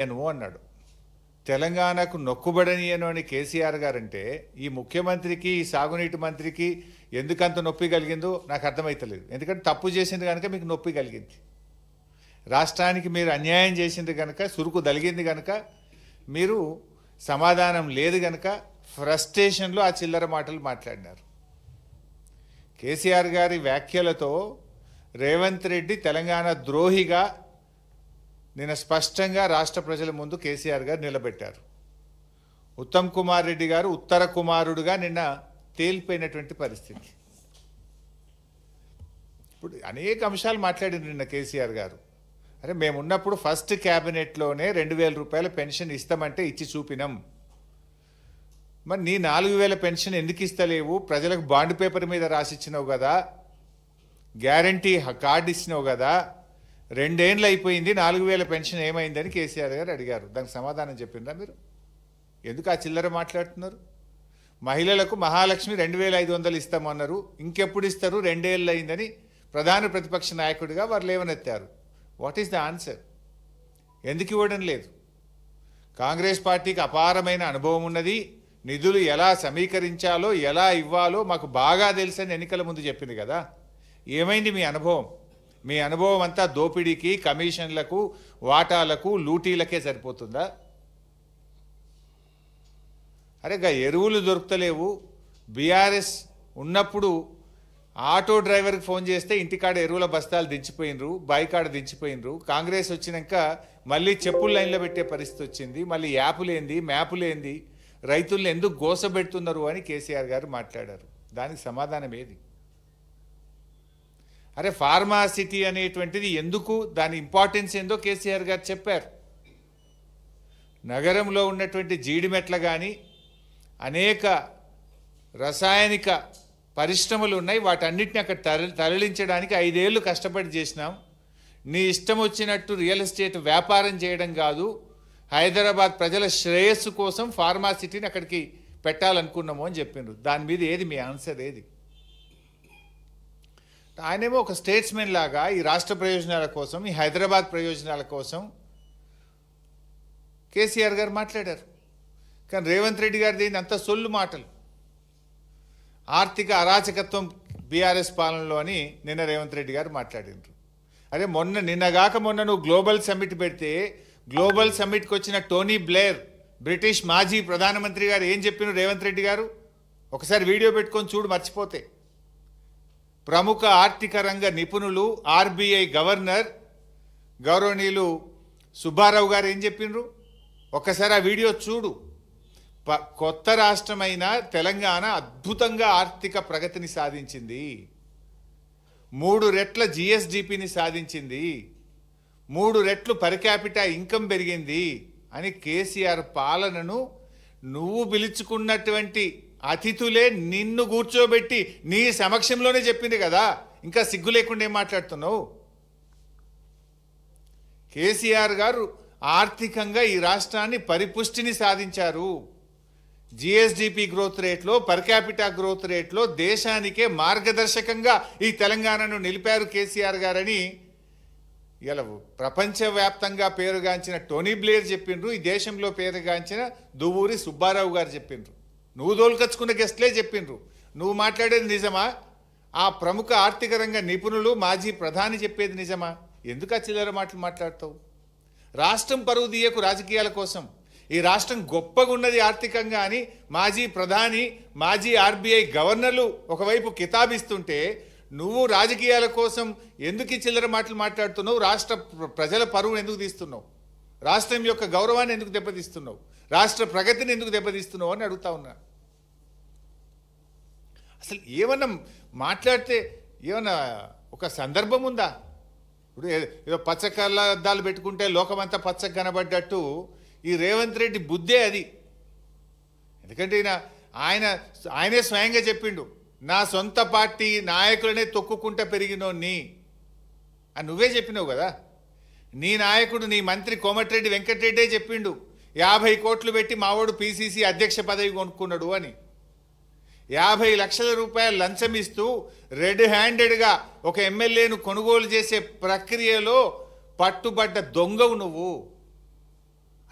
నేను అన్నాడు. తెలంగాణకు నొక్కుబడనియను అని కేసీఆర్ గారంటే ఈ ముఖ్యమంత్రికి ఈ సాగునీటి మంత్రికి ఎందుకంత నొప్పి కలిగిందో నాకు అర్థమవుతలేదు ఎందుకంటే తప్పు చేసింది కనుక మీకు నొప్పి కలిగింది. రాష్ట్రానికి మీరు అన్యాయం చేసింది కనుక సురుకు దలిగింది కనుక మీరు సమాధానం లేదు కనుక ఫ్రస్ట్రేషన్లో ఆ చిల్లర మాటలు మాట్లాడినారు. కేసీఆర్ గారి వ్యాఖ్యలతో రేవంత్ రెడ్డి తెలంగాణ ద్రోహిగా నిన్న స్పష్టంగా రాష్ట్ర ప్రజల ముందు కేసీఆర్ గారు నిలబెట్టారు. ఉత్తమ్ కుమార్ రెడ్డి గారు ఉత్తర కుమారుడుగా నిన్న తేలిపోయినటువంటి పరిస్థితి. ఇప్పుడు అనేక అంశాలు మాట్లాడింది నిన్న కేసీఆర్ గారు. అరే మేము ఉన్నప్పుడు ఫస్ట్ క్యాబినెట్లోనే రెండు వేల రూపాయల పెన్షన్ ఇస్తామంటే ఇచ్చి చూపినాం. మరి నీ నాలుగు వేల పెన్షన్ ఎందుకు ఇస్తలేవు? ప్రజలకు బాండ్ పేపర్ మీద రాసిచ్చినావు కదా. గ్యారంటీ కార్డు ఇచ్చినావు కదా. రెండేండ్లు అయిపోయింది నాలుగు వేల పెన్షన్ ఏమైందని కేసీఆర్ గారు అడిగారు. దానికి సమాధానం చెప్పిండ్రా మీరు? ఎందుకు ఆ చిల్లర మాట్లాడుతున్నారు? మహిళలకు మహాలక్ష్మి రెండు వేల ఐదు వందలు ఇస్తామన్నారు. ఇంకెప్పుడు ఇస్తారు? రెండేళ్ళు అయిందని ప్రధాన ప్రతిపక్ష నాయకుడిగా వారు లేవనెత్తారు. వాట్ ఈస్ ద ఆన్సర్ ఎందుకు ఇవ్వడం లేదు? కాంగ్రెస్ పార్టీకి అపారమైన అనుభవం ఉన్నది. నిధులు ఎలా సమీకరించాలో ఎలా ఇవ్వాలో మాకు బాగా తెలుసని ఎన్నికల ముందు చెప్పింది కదా. ఏమైంది మీ అనుభవం? మీ అనుభవం అంతా దోపిడీకి కమిషన్లకు వాటాలకు లూటీలకే సరిపోతుందా? అరే గా ఎరువులు దొరుకుతలేవు. బీఆర్ఎస్ ఉన్నప్పుడు ఆటో డ్రైవర్కి ఫోన్ చేస్తే ఇంటికాడ ఎరువుల బస్తాలు దించిపోయినరు బాయికాడ దించిపోయినరు. కాంగ్రెస్ వచ్చినాక మళ్ళీ చెప్పులు లైన్లో పెట్టే పరిస్థితి వచ్చింది. మళ్ళీ యాపులేంది మ్యాపులేంది. రైతుల్ని ఎందుకు గోసబెడుతున్నారు అని కేసీఆర్ గారు మాట్లాడారు. దానికి సమాధానం ఏది? అరే ఫార్మాసిటీ అనేటువంటిది ఎందుకు? దాని ఇంపార్టెన్స్ ఏందో కేసీఆర్ గారు చెప్పారు. నగరంలో ఉన్నటువంటి జీడిమెట్ల కానీ అనేక రసాయనిక పరిశ్రమలు ఉన్నాయి. వాటన్నిటిని అక్కడ తరలి తరలించడానికి ఐదేళ్ళు కష్టపడి చేసినాం. నీ ఇష్టం వచ్చినట్టు రియల్ ఎస్టేట్ వ్యాపారం చేయడం కాదు. హైదరాబాద్ ప్రజల శ్రేయస్సు కోసం ఫార్మాసిటీని అక్కడికి పెట్టాలనుకున్నాము అని చెప్పిండ్రు. దాని మీద ఏది మీ ఆన్సర్ ఏది? ఆయనేమో ఒక స్టేట్స్మెన్ లాగా ఈ రాష్ట్ర ప్రయోజనాల కోసం ఈ హైదరాబాద్ ప్రయోజనాల కోసం కేసీఆర్ గారు మాట్లాడారు. కానీ రేవంత్ రెడ్డి గారిది అంత సొల్లు మాటలు. ఆర్థిక అరాచకత్వం బీఆర్ఎస్ పాలనలో అని నిన్న రేవంత్ రెడ్డి గారు మాట్లాడినారు అరే మొన్న నిన్నగాక మొన్న నువ్వు గ్లోబల్ సమ్మిట్ పెడితే గ్లోబల్ సమ్మిట్కి వచ్చిన టోనీ బ్లేర్ బ్రిటిష్ మాజీ ప్రధానమంత్రి గారు ఏం చెప్పిన రేవంత్ రెడ్డి గారు? ఒకసారి వీడియో పెట్టుకొని చూడు మర్చిపోతే. ప్రముఖ ఆర్థిక రంగ నిపుణులు ఆర్బీఐ గవర్నర్ గౌరవనీయులు సుబ్బారావు గారు ఏం చెప్పిండ్రు? ఒక్కసారి ఆ వీడియో చూడు. ప- కొత్త రాష్ట్రమైన తెలంగాణ అద్భుతంగా ఆర్థిక ప్రగతిని సాధించింది. మూడు రెట్ల జిఎస్డిపిని సాధించింది. మూడు రెట్లు పరికాపిటా ఇన్కమ్ పెరిగింది అని కేసీఆర్ పాలనను నువ్వు పిలుచుకున్నటువంటి అతిథులే నిన్ను కూర్చోబెట్టి నీ సమక్షంలోనే చెప్పింది కదా. ఇంకా సిగ్గు లేకుండా ఏం మాట్లాడుతున్నావు? కేసీఆర్ గారు ఆర్థికంగా ఈ రాష్ట్రాన్ని పరిపుష్టిని సాధించారు. జిఎస్డిపి గ్రోత్ రేట్లో పర్ క్యాపిటా గ్రోత్ రేట్లో దేశానికే మార్గదర్శకంగా ఈ తెలంగాణను నిలిపారు కేసీఆర్ గారని ఇలా ప్రపంచవ్యాప్తంగా పేరుగాంచిన టోనీ బ్లేర్ చెప్పిండ్రు ఈ దేశంలో పేరుగాంచిన దువ్వూరి సుబ్బారావు గారు చెప్పిండ్రు. నువ్వు దోలుకొచ్చుకున్న గెస్ట్లే చెప్పిండ్రు. నువ్వు మాట్లాడేది నిజమా? ఆ ప్రముఖ ఆర్థిక రంగ నిపుణులు మాజీ ప్రధాని చెప్పేది నిజమా? ఎందుకు ఆ చిల్లర మాటలు మాట్లాడతావు? రాష్ట్రం పరువు తీయకు రాజకీయాల కోసం. ఈ రాష్ట్రం గొప్పగా ఉన్నది ఆర్థికంగా అని మాజీ ప్రధాని మాజీ ఆర్బీఐ గవర్నర్లు ఒకవైపు కితాబిస్తుంటే నువ్వు రాజకీయాల కోసం ఎందుకు ఈ చిల్లర మాటలు మాట్లాడుతున్నావు? రాష్ట్ర ప్రజల పరువును ఎందుకు తీస్తున్నావు? రాష్ట్రం యొక్క గౌరవాన్ని ఎందుకు దెబ్బతీస్తున్నావు? రాష్ట్ర ప్రగతిని ఎందుకు దెబ్బతీస్తున్నావు అని అడుగుతా ఉన్నా. అసలు ఏమన్నా మాట్లాడితే ఏమన్నా ఒక సందర్భం ఉందా? ఇప్పుడు ఏదో పచ్చ అద్దాలు పెట్టుకుంటే లోకమంతా పచ్చగా కనబడ్డట్టు ఈ రేవంత్ రెడ్డి బుద్ధే అది. ఎందుకంటే ఈయన ఆయన ఆయనే స్వయంగా చెప్పిండు నా సొంత పార్టీ నాయకులనే తొక్కుకుంటా పెరిగినోన్ని. అని నువ్వే చెప్పినావు కదా. నీ నాయకుడు నీ మంత్రి కోమటిరెడ్డి వెంకటరెడ్డే చెప్పిండు యాభై కోట్లు పెట్టి మావాడు పీసీసీ అధ్యక్ష పదవి కొనుక్కున్నాడు అని. యాభై లక్షల రూపాయలు లంచం ఇస్తూ రెడ్ హ్యాండెడ్గా ఒక ఎమ్మెల్యేను కొనుగోలు చేసే ప్రక్రియలో పట్టుబడ్డ దొంగవు నువ్వు.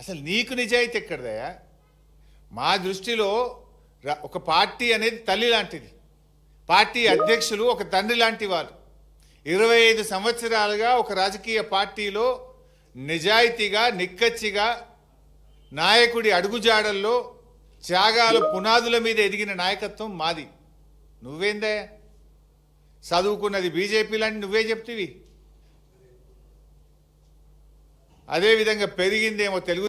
అసలు నీకు నిజాయితీ ఎక్కడదయా మా దృష్టిలో ఒక పార్టీ అనేది తల్లి లాంటిది. పార్టీ అధ్యక్షులు ఒక తండ్రి లాంటి వారు ఇరవై ఐదు సంవత్సరాలుగా ఒక రాజకీయ పార్టీలో నిజాయితీగా నిక్కచ్చిగా నాయకుడి అడుగుజాడల్లో త్యాగాలు పునాదుల మీద ఎదిగిన నాయకత్వం మాది. నువ్వేందే? చదువుకున్నది బీజేపీలని నువ్వే చెప్తివి. అదేవిధంగా పెరిగిందేమో తెలుగు